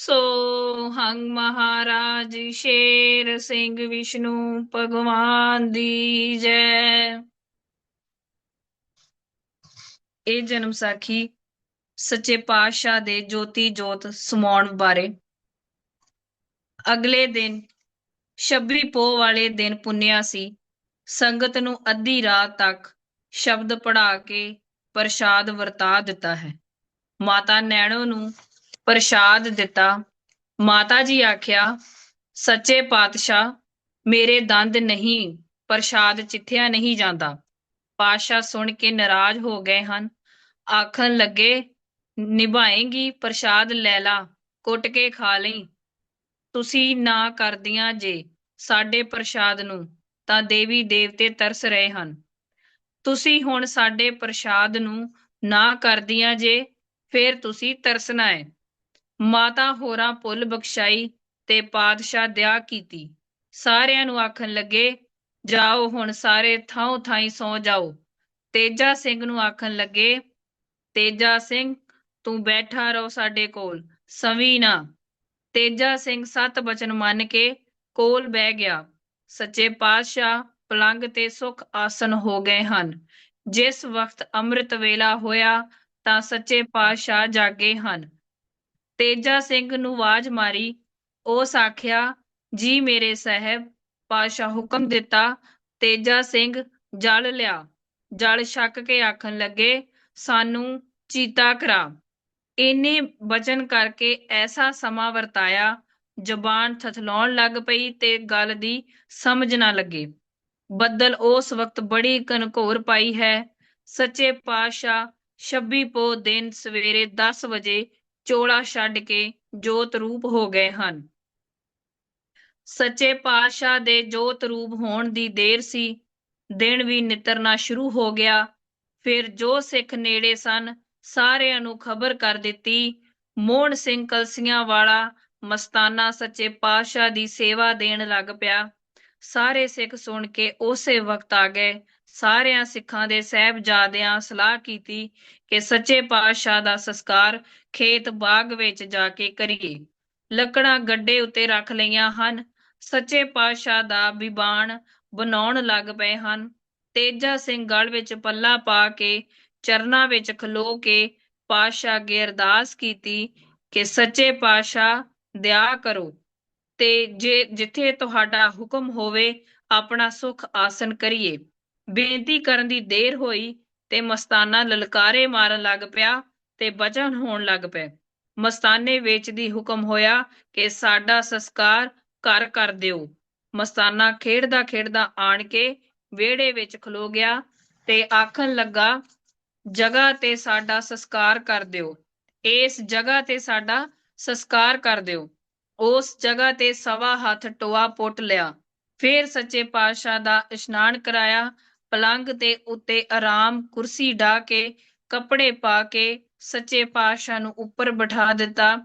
ਸੋ ਹੰਗ ਮਹਾਰਾਜ ਸ਼ੇਰ ਸਿੰਘ ਵਿਸ਼ਨੂੰ ਭਗਵਾਨ ਦੀ ਜੈ। ਇਹ ਜਨਮ ਸਾਖੀ ਸੱਚੇ ਪਾਤਸ਼ਾਹ ਦੇ ਜੋਤੀ ਜੋਤ ਸਮਾਉਣ ਬਾਰੇ। ਅਗਲੇ ਦਿਨ 26 ਪੋਹ ਵਾਲੇ ਦਿਨ ਪੁੰਨਿਆ ਸੀ। ਸੰਗਤ ਨੂੰ ਅੱਧੀ ਰਾਤ ਤੱਕ ਸ਼ਬਦ ਪੜਾ ਕੇ ਪ੍ਰਸ਼ਾਦ ਵਰਤਾ ਦਿੱਤਾ ਹੈ। ਮਾਤਾ ਨੈਣੋ ਨੂੰ ਪ੍ਰਸ਼ਾਦ ਦਿੱਤਾ। ਮਾਤਾ ਜੀ ਆਖਿਆ, ਸੱਚੇ ਪਾਤਸ਼ਾਹ, ਮੇਰੇ ਦੰਦ ਨਹੀਂ, ਪ੍ਰਸ਼ਾਦ ਚਿੱਥਿਆ ਨਹੀਂ ਜਾਂਦਾ। ਪਾਤਸ਼ਾਹ ਸੁਣ ਕੇ ਨਾਰਾਜ਼ ਹੋ ਗਏ ਹਨ। ਆਖਣ ਲੱਗੇ, ਨਿਭਾਏਂਗੀ, ਪ੍ਰਸ਼ਾਦ ਲੈ ਲਾ, ਕੁੱਟ ਕੇ ਖਾ ਲਈ। ਤੁਸੀਂ ਨਾ ਕਰਦੀਆਂ ਜੇ ਸਾਡੇ ਪ੍ਰਸ਼ਾਦ ਨੂੰ, ਤਾਂ ਦੇਵੀ ਦੇਵਤੇ ਤਰਸ ਰਹੇ ਹਨ। ਤੁਸੀਂ ਹੁਣ ਸਾਡੇ ਪ੍ਰਸ਼ਾਦ ਨੂੰ ਨਾ ਕਰਦੀਆਂ ਜੇ, ਫਿਰ ਤੁਸੀਂ ਤਰਸਣਾ ਹੈ ਮਾਤਾ ਹੋਰਾਂ ਭੁੱਲ ਬਖਸ਼ਾਈ ਤੇ ਪਾਤਸ਼ਾਹ ਦਿਆ ਕੀਤੀ। ਸਾਰਿਆਂ ਨੂੰ ਆਖਣ ਲੱਗੇ, ਜਾਓ ਹੁਣ ਸਾਰੇ ਥਾਂ ਥਾਈ ਸੌ ਜਾਓ। ਤੇਜਾ ਸਿੰਘ ਨੂੰ ਆਖਣ ਲੱਗੇ, ਤੇਜਾ ਸਿੰਘ, ਤੂੰ ਬੈਠਾ ਰਹੋ ਸਾਡੇ ਕੋਲ, ਸਵੀ ਨਾ। ਤੇਜਾ ਸਿੰਘ ਸਤ ਬਚਨ ਮੰਨ ਕੇ ਕੋਲ ਬਹਿ ਗਿਆ। ਸੱਚੇ ਪਾਤਸ਼ਾਹ ਪਲੰਗ ਤੇ ਸੁਖ ਆਸਨ ਹੋ ਗਏ ਹਨ। ਜਿਸ ਵਕਤ ਅੰਮ੍ਰਿਤ ਵੇਲਾ ਹੋਇਆ, ਤਾਂ ਸੱਚੇ ਪਾਤਸ਼ਾਹ ਜਾਗੇ ਹਨ। ਤੇਜਾ ਸਿੰਘ ਨੂੰ ਆਵਾਜ਼ ਮਾਰੀ ਉਸ ਆਖਿਆ ਜੀ ਮੇਰੇ ਸਾਹਿਬ ਪਾਤਸ਼ਾਹ ਹੁਕਮ ਦਿੱਤਾ, ਤੇਜਾ ਸਿੰਘ ਜਲ ਲਿਆ। ਜਲ ਛੱਕ ਕੇ ਆਖਣ ਲੱਗੇ, ਸਾਨੂੰ ਚੀਤਾ ਕਰਾ। ਇਹਨੇ ਬਚਨ ਕਰਕੇ ਐਸਾ ਸਮਾਂ ਵਰਤਾਇਆ, ਜ਼ਬਾਨ ਥਥਲਾਉਣ ਲੱਗ ਪਈ ਤੇ ਗੱਲ ਦੀ ਸਮਝ ਨਾ ਲੱਗੇ। ਬੱਦਲ ਉਸ ਵਕਤ ਬੜੀ ਕਨਕੋਰ ਪਾਈ ਹੈ। ਸੱਚੇ ਪਾਤਸ਼ਾਹ 26 ਪੋ ਦਿਨ ਸਵੇਰੇ 10 ਵਜੇ ਚੋਲਾ ਛੱਡ ਕੇ ਜੋਤ ਰੂਪ ਹੋ ਗਏ ਹਨ। ਸੱਚੇ ਪਾਤਸ਼ਾਹ ਦੇ ਜੋਤ ਰੂਪ ਹੋਣ ਦੀ ਦੇਰ ਸੀ। ਦਿਨ ਵੀ ਨਿਤਰਨਾ ਸ਼ੁਰੂ ਹੋ ਗਿਆ। ਫਿਰ ਜੋ ਸਿੱਖ ਨੇੜੇ ਸਨ, ਸਾਰਿਆਂ ਨੂੰ ਖਬਰ ਕਰ ਦਿੱਤੀ, ਮੋਹਨ ਸਿੰਘ ਕਲਸੀਆਂ ਵਾਲਾ ਮਸਤਾਨਾ ਸੱਚੇ ਪਾਤਸ਼ਾਹ ਦੀ ਸੇਵਾ ਦੇਣ ਲੱਗ ਪਿਆ। ਸਾਰੇ ਸਿੱਖ ਸੁਣ ਕੇ ਉਸੇ ਵਕਤ ਆ ਗਏ। ਸਾਰਿਆਂ ਸਿੱਖਾਂ ਦੇ ਸਹਿਬਜ਼ਾਦਿਆਂ ਸਲਾਹ ਕੀਤੀ ਕਿ ਸੱਚੇ ਪਾਤਸ਼ਾਹ ਦਾ ਸੰਸਕਾਰ ਖੇਤ ਬਾਗ ਵਿੱਚ ਜਾ ਕੇ ਕਰੀਏ। ਲੱਕੜਾਂ ਗੱਡੇ ਉੱਤੇ ਰੱਖ ਲਈਆਂ ਹਨ। ਸੱਚੇ ਪਾਤਸ਼ਾਹ ਦਾ ਬਿਬਾਨ ਬਣਾਉਣ ਲੱਗ ਪਏ ਹਨ। ਤੇਜਾ ਸਿੰਘ ਗਲ ਵਿੱਚ ਪੱਲਾ ਪਾ ਕੇ ਚਰਨਾਂ ਵਿੱਚ ਖਲੋ ਕੇ ਪਾਤਸ਼ਾਹ ਅੱਗੇ ਅਰਦਾਸ ਕੀਤੀ ਕਿ ਸੱਚੇ ਪਾਤਸ਼ਾਹ ਦਇਆ ਕਰੋ। ਤੇ ਜੇ ਜਿੱਥੇ ਤੁਹਾਡਾ ਹੁਕਮ ਹੋਵੇ, ਆਪਣਾ ਸੁਖ ਆਸਨ ਕਰੀਏ। ਬੇਨਤੀ ਕਰਨ ਦੀ ਦੇਰ ਹੋਈ ਤੇ ਮਸਤਾਨਾ ਲਲਕਾਰੇ ਮਾਰਨ ਲੱਗ ਪਿਆ ਤੇ ਬਚਨ ਹੋਣ ਲੱਗ ਪਏ। ਮਸਤਾਨੇ ਵਿੱਚ ਦੀ ਹੁਕਮ ਹੋਇਆ ਕਿ ਸਾਡਾ ਸੰਸਕਾਰ ਘਰ ਕਰ ਦਿਓ। ਮਸਤਾਨਾ ਖੇਡਦਾ ਖੇਡਦਾ ਆਣ ਕੇ ਵਿਹੜੇ ਵਿੱਚ ਖਲੋ ਗਿਆ ਤੇ ਆਖਣ ਲੱਗਾ, ਜਗ੍ਹਾ ਤੇ ਸਾਡਾ ਸੰਸਕਾਰ ਕਰ ਦਿਓ। ਇਸ ਜਗ੍ਹਾ ਤੇ ਸਾਡਾ ਸੰਸਕਾਰ ਕਰ ਦਿਓ। ਉਸ ਜਗ੍ਹਾ ਤੇ ਸਵਾ ਹੱਥ ਟੋਆ ਪੁੱਟ ਲਿਆ। ਫਿਰ ਸੱਚੇ ਪਾਤਸ਼ਾਹ ਦਾ ਇਸ਼ਨਾਨ ਕਰਾਇਆ। ਪਲੰਗ ਤੇ ਉੱਤੇ ਆਰਾਮ ਕੁਰਸੀ ਢਾ ਕੇ, ਕੱਪੜੇ ਪਾ ਕੇ ਸੱਚੇ ਪਾਤਸ਼ਾਹ ਨੂੰ ਉੱਪਰ ਬਿਠਾ ਦਿੱਤਾ।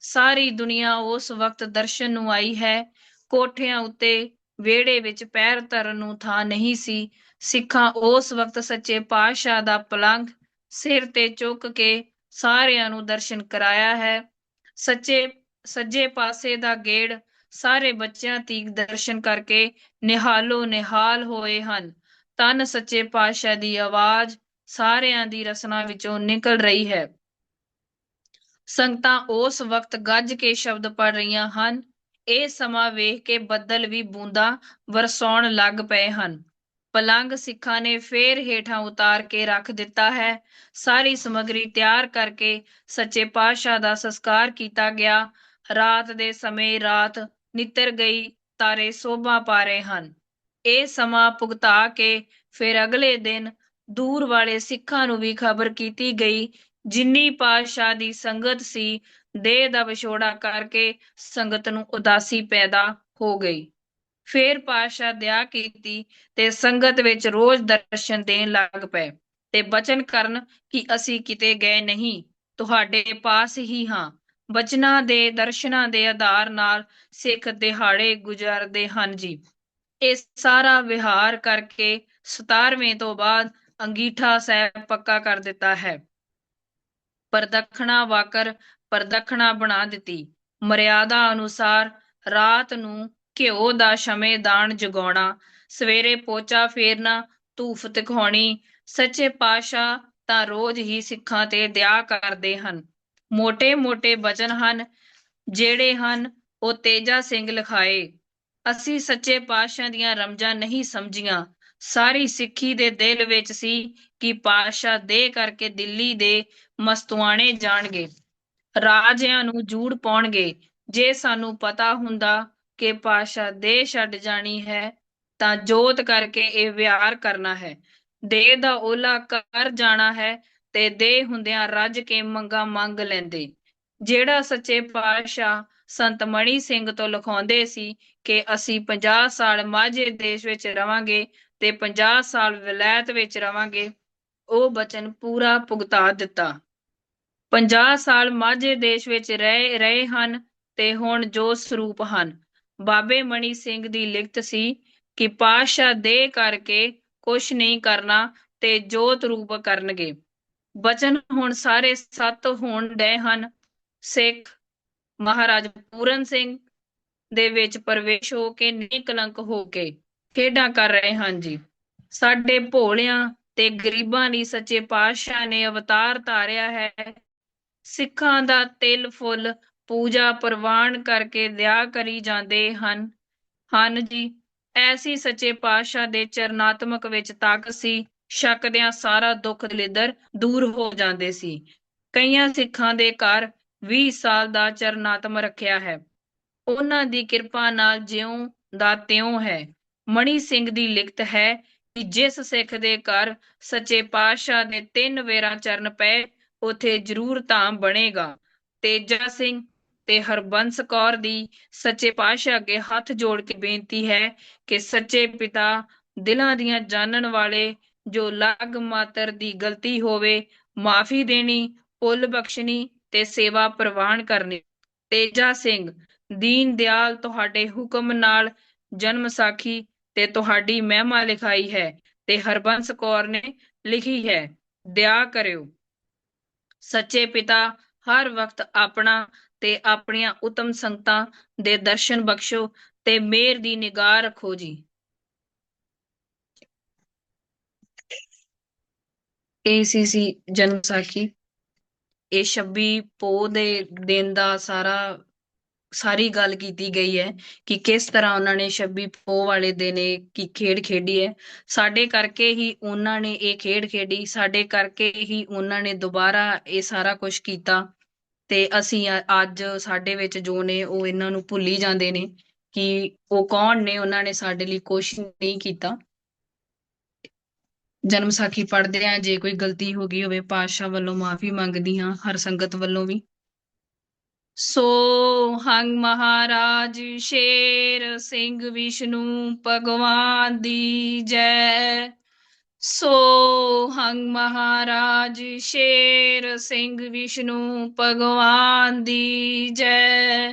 ਸਾਰੀ ਦੁਨੀਆ ਉਸ ਵਕਤ ਦਰਸ਼ਨ ਨੂੰ ਆਈ ਹੈ। ਕੋਠਿਆਂ ਉੱਤੇ ਵਿਹੜੇ ਵਿੱਚ ਪੈਰ ਧਰਨ ਨੂੰ ਥਾਂ ਨਹੀਂ ਸੀ। ਸਿੱਖਾਂ ਉਸ ਵਕਤ ਸੱਚੇ ਪਾਤਸ਼ਾਹ ਦਾ ਪਲੰਗ ਸਿਰ ਤੇ ਚੁੱਕ ਕੇ ਸਾਰਿਆਂ ਨੂੰ ਦਰਸ਼ਨ ਕਰਾਇਆ ਹੈ। ਸੱਚੇ ਸੱਜੇ ਪਾਸੇ ਦਾ ਗੇੜ ਸਾਰੇ ਬੱਚਿਆਂ ਤੀਕ ਦਰਸ਼ਨ ਕਰਕੇ ਨਿਹਾਲੋ ਨਿਹਾਲ ਹੋਏ ਹਨ। ਤਨ ਸੱਚੇ ਪਾਤਸ਼ਾਹ ਦੀ ਆਵਾਜ਼ ਸਾਰਿਆਂ ਦੀ ਰਸਨਾ ਵਿੱਚੋਂ ਨਿਕਲ ਰਹੀ ਹੈ। ਸੰਗਤਾਂ ਉਸ ਵਕਤ ਗੱਜ ਕੇ ਸ਼ਬਦ ਪੜ ਰਹੀਆਂ ਹਨ। ਇਹ ਸਮਾਂ ਵੇਖ ਕੇ ਬੱਦਲ ਵੀ ਬੂੰਦਾਂ ਵਰਸਾਉਣ ਲੱਗ ਪਏ ਹਨ। ਪਲੰਗ ਸਿੱਖਾਂ ਨੇ ਫੇਰ ਹੇਠਾਂ ਉਤਾਰ ਕੇ ਰੱਖ ਦਿੱਤਾ ਹੈ। ਸਾਰੀ ਸਮਗਰੀ ਤਿਆਰ ਕਰਕੇ ਸੱਚੇ ਪਾਤਸ਼ਾਹ ਦਾ ਸੰਸਕਾਰ ਕੀਤਾ ਗਿਆ। ਰਾਤ ਦੇ ਸਮੇਂ ਰਾਤ ਨਿੱਤਰ ਗਈ ਤਾਰੇ ਸੋਭਾ ਪਾ ਰਹੇ ਹਨ। ਇਹ ਸਮਾਂ ਭੁਗਤਾ ਕੇ ਫਿਰ ਅਗਲੇ ਦਿਨ ਦੂਰ ਵਾਲੇ ਸਿੱਖਾਂ ਨੂੰ ਵੀ ਖਬਰ ਕੀਤੀ ਗਈ, ਜਿੰਨੀ ਪਾਤਸ਼ਾਹ ਦੀ ਸੰਗਤ ਸੀ, ਦੇਹ ਦਾ ਵਿਛੋੜਾ ਕਰਕੇ ਸੰਗਤ ਨੂੰ ਉਦਾਸੀ ਪੈਦਾ ਹੋ ਗਈ। ਫੇਰ ਪਾਤਸ਼ਾਹ ਦਇਆ ਕੀਤੀ ਤੇ ਸੰਗਤ ਵਿੱਚ ਰੋਜ਼ ਦਰਸ਼ਨ ਦੇਣ ਲੱਗ ਪਏ ਤੇ ਬਚਨ ਕਰਨ ਕਿ ਅਸੀਂ ਕਿਤੇ ਗਏ ਨਹੀਂ, ਤੁਹਾਡੇ ਪਾਸ ਹੀ ਹਾਂ। ਬਚਨਾਂ ਦੇ, ਦਰਸ਼ਨਾਂ ਦੇ ਆਧਾਰ ਨਾਲ ਸਿੱਖ ਦਿਹਾੜੇ ਗੁਜ਼ਰਦੇ ਹਨ ਜੀ। ਇਹ ਸਾਰਾ ਵਿਹਾਰ ਕਰਕੇ 17ਵੇਂ ਤੋਂ ਬਾਅਦ ਅੰਗੀਠਾ ਸਾਹਿਬ ਪੱਕਾ ਕਰ ਦਿੱਤਾ ਹੈ। ਪ੍ਰਦਖਣਾ ਵਾਕਰ ਪ੍ਰਦਖਣਾ ਬਣਾ ਦਿੱਤੀ। ਮਰਿਆਦਾ ਅਨੁਸਾਰ ਰਾਤ ਨੂੰ ਘਿਓ ਦਾ ਸ਼ਮੇ ਦਾਨ ਜਗਾਉਣਾ, ਸਵੇਰੇ ਪੋਚਾ ਫੇਰਨਾ, ਧੂਫ ਦਿਖਾਉਣੀ ਸੱਚੇ ਪਾਤਸ਼ਾਹ ਤਾਂ ਰੋਜ਼ ਹੀ ਸਿੱਖਾਂ ਤੇ ਦਇਆ ਕਰਦੇ ਹਨ। ਮੋਟੇ ਮੋਟੇ ਬਚਨ ਹਨ, ਜਿਹੜੇ ਹਨ, ਉਹ ਤੇਜਾ ਸਿੰਘ ਲਿਖਾਏ। ਅਸੀਂ ਸੱਚੇ ਪਾਤਸ਼ਾਹ ਦੀਆਂ ਰਮਜਾਂ ਨਹੀਂ ਸਮਝੀਆਂ। ਸਾਰੀ ਸਿੱਖੀ ਦੇ ਦਿਲ ਵਿੱਚ ਸੀ ਕਿ ਪਾਤਸ਼ਾਹ ਦੇ ਕਰਕੇ ਦਿੱਲੀ ਦੇ ਮਸਤੂਆਣੇ ਜਾਣਗੇ। ਰਾਜਿਆਂ ਨੂੰ ਜੂੜ ਪਾਉਣਗੇ। ਜੇ ਸਾਨੂੰ ਪਤਾ ਹੁੰਦਾ ਕਿ ਪਾਤਸ਼ਾਹ ਦੇ ਛੱਡ ਜਾਣੀ ਹੈ, ਤਾਂ ਜੋਤ ਕਰਕੇ ਇਹ ਵਿਹਾਰ ਕਰਨਾ ਹੈ। ਦੇ ਦਾ ਓਲਾ ਕਰ ਜਾਣਾ ਹੈ ਤੇ ਦੇ ਹੁੰਦਿਆਂ ਰੱਜ ਕੇ ਮੰਗਾ ਮੰਗ ਲੈਂਦੇ। ਜਿਹੜਾ ਸੱਚੇ ਪਾਤਸ਼ਾਹ ਸੰਤ ਮਣੀ ਸਿੰਘ ਤੋਂ ਲਿਖਾਉਂਦੇ ਸੀ ਕਿ ਅਸੀਂ 50 ਸਾਲ ਮਾਝੇ ਦੇਸ਼ ਵਿੱਚ ਰਵਾਂਗੇ ਤੇ 50 ਸਾਲ ਵਿਲਾਇਤ ਵਿੱਚ ਰਵਾਂਗੇ, ਉਹ ਬਚਨ ਪੂਰਾ ਭੁਗਤਾ ਦਿੱਤਾ। 50 ਸਾਲ ਮਾਝੇ ਦੇਸ਼ ਵਿੱਚ ਰਹੇ ਰਹੇ ਹਨ ਤੇ ਹੁਣ ਜੋ ਸਰੂਪ ਹਨ। ਬਾਬੇ ਮਣੀ ਸਿੰਘ ਦੀ ਲਿਖਤ ਸੀ ਕਿ ਪਾਸ਼ਾ ਦੇ ਕਰਕੇ ਕੁਛ ਨਹੀਂ ਕਰਨਾ ਤੇ ਜੋਤ ਰੂਪ ਕਰਨਗੇ। ਬਚਨ ਹੁਣ ਸਾਰੇ ਸੱਤ ਹੋਣ ਡਏ ਹਨ। ਸਿੱਖ ਮਹਾਰਾਜ ਪੂਰਨ ਸਿੰਘ ਦੇ ਵਿੱਚ ਪ੍ਰਵੇਸ਼ ਹੋ ਕੇ ਨਿਕਲੰਕ ਹੋ ਕੇ ਖੇਡਾਂ ਕਰ ਰਹੇ ਹਨ ਜੀ। ਸਾਡੇ ਭੋਲਿਆਂ ਤੇ ਗਰੀਬਾਂ ਲਈ ਸੱਚੇ ਪਾਤਸ਼ਾਹ ਨੇ ਅਵਤਾਰ ਧਾਰਿਆ ਹੈ। ਸਿੱਖਾਂ ਦਾ ਤਿਲ ਫੁੱਲ ਪੂਜਾ ਪ੍ਰਵਾਨ ਕਰਕੇ ਦਇਆ ਕਰੀ ਜਾਂਦੇ ਹਨ। ਹਨ ਜੀ, ਐਸੀ ਸੱਚੇ ਪਾਤਸ਼ਾਹ ਦੇ ਚਰਨਾਤਮਕ ਵਿੱਚ ਤਾਕਤ ਸੀ ਸ਼ੱਕਦਿਆਂ ਸਾਰਾ ਦੁੱਖ ਦਲਿੱਦਰ ਦੂਰ ਹੋ ਜਾਂਦੇ ਸੀ। ਕਈਆਂ ਸਿੱਖਾਂ ਦੇ ਘਰ 20 ਸਾਲ ਦਾ ਚਰਨਾਤਮ ਰੱਖਿਆ ਹੈ। ਉਹਨਾਂ ਦੀ ਕਿਰਪਾ ਨਾਲ ਜਿਉਂ ਦਾ ਤਿਉਂ ਹੈ। ਮਣੀ ਸਿੰਘ ਦੀ ਲਿਖਤ ਹੈ ਕਿ ਜਿਸ ਸਿੱਖ ਦੇ ਘਰ ਸੱਚੇ ਪਾਤਸ਼ਾਹ ਦੇ ਤਿੰਨ ਵੇਰਾਂ ਚਰਨ ਪਏ, ਉਥੇ ਜ਼ਰੂਰ ਧਾਮ ਬਣੇਗਾ। ਤੇਜਾ ਸਿੰਘ ਤੇ ਹਰਬੰਸ ਕੌਰ ਦੀ ਸੱਚੇ ਪਾਤਸ਼ਾਹ ਅੱਗੇ ਹੱਥ ਜੋੜ ਕੇ ਬੇਨਤੀ ਹੈ ਕਿ ਸੱਚੇ ਪਿਤਾ ਦਿਲਾਂ ਦੀਆਂ ਜਾਣਨ ਵਾਲੇ ਜੋ ਲਗ ਮਾਤਰ ਦੀ ਗਲਤੀ ਹੋਵੇ, ਮਾਫੀ ਦੇਣੀ ਪੁੱਲ ਬਖਸ਼ਣੀ ਤੇ ਸੇਵਾ ਪ੍ਰਵਾਨ ਕਰਨੀ। ਤੇਜਾ ਸਿੰਘ, ਦੀਨ ਦਿਆਲ ਤੁਹਾਡੇ ਹੁਕਮ ਨਾਲ ਜਨਮ ਸਾਖੀ ਤੇ ਤੁਹਾਡੀ ਮਹਿਮਾ ਲਿਖਾਈ ਹੈ ਤੇ ਹਰਬੰਸ ਕੌਰ ਨੇ ਲਿਖੀ ਹੈ ਦਇਆ ਕਰਿਓ। ਸੱਚੇ ਪਿਤਾ, ਹਰ ਵਕਤ ਆਪਣਾ ਤੇ ਆਪਣੀਆਂ ਉਤਮ ਸੰਗਤਾਂ ਦੇ ਦਰਸ਼ਨ ਬਖਸ਼ੋ ਤੇ ਮੇਰ ਦੀ ਨਿਗਾਹ ਰੱਖੋ ਜੀ। ਏਸੀਸੀ ਜਨਮ ਸਾਖੀ ਇਹ 26 ਪੋ ਦੇ ਦਿਨ ਦਾ ਸਾਰਾ, ਸਾਰੀ ਗੱਲ ਕੀਤੀ ਗਈ ਹੈ ਕਿ ਕਿਸ ਤਰ੍ਹਾਂ ਉਹਨਾਂ ਨੇ 26 ਪੋ ਵਾਲੇ ਦਿਨ ਇਹ ਕੀ ਖੇਡ ਖੇਡੀ ਹੈ। ਸਾਡੇ ਕਰਕੇ ਹੀ ਉਹਨਾਂ ਨੇ ਇਹ ਖੇਡ ਖੇਡੀ, ਸਾਡੇ ਕਰਕੇ ਹੀ ਉਹਨਾਂ ਨੇ ਦੁਬਾਰਾ ਇਹ ਸਾਰਾ ਕੁਝ ਕੀਤਾ ਤੇ ਅਸੀਂ ਅੱਜ ਸਾਡੇ ਵਿੱਚ ਜੋ ਨੇ ਉਹ ਇਹਨਾਂ ਨੂੰ ਭੁੱਲੀ ਜਾਂਦੇ ਨੇ ਕਿ ਉਹ ਕੌਣ ਨੇ, ਉਹਨਾਂ ਨੇ ਸਾਡੇ ਲਈ ਕੁਝ ਨਹੀਂ ਕੀਤਾ। ਜਨਮ ਸਾਖੀ ਪੜ੍ਹਦੇ ਆ, ਜੇ ਕੋਈ ਗਲਤੀ ਹੋ ਗਈ ਹੋਵੇ ਪਾਤਸ਼ਾਹ ਵੱਲੋਂ ਮਾਫੀ ਮੰਗਦੀ ਹਾਂ ਹਰ ਸੰਗਤ ਵੱਲੋਂ ਵੀ। ਸੋ ਹੰਗ ਮਹਾਰਾਜ ਸ਼ੇਰ ਸਿੰਘ ਵਿਸ਼ਨੂੰ ਭਗਵਾਨ ਦੀ ਜੈ। ਸੋ ਹੰਗ ਮਹਾਰਾਜ ਸ਼ੇਰ ਸਿੰਘ ਵਿਸ਼ਨੂੰ ਭਗਵਾਨ ਦੀ ਜੈ।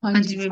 那是因。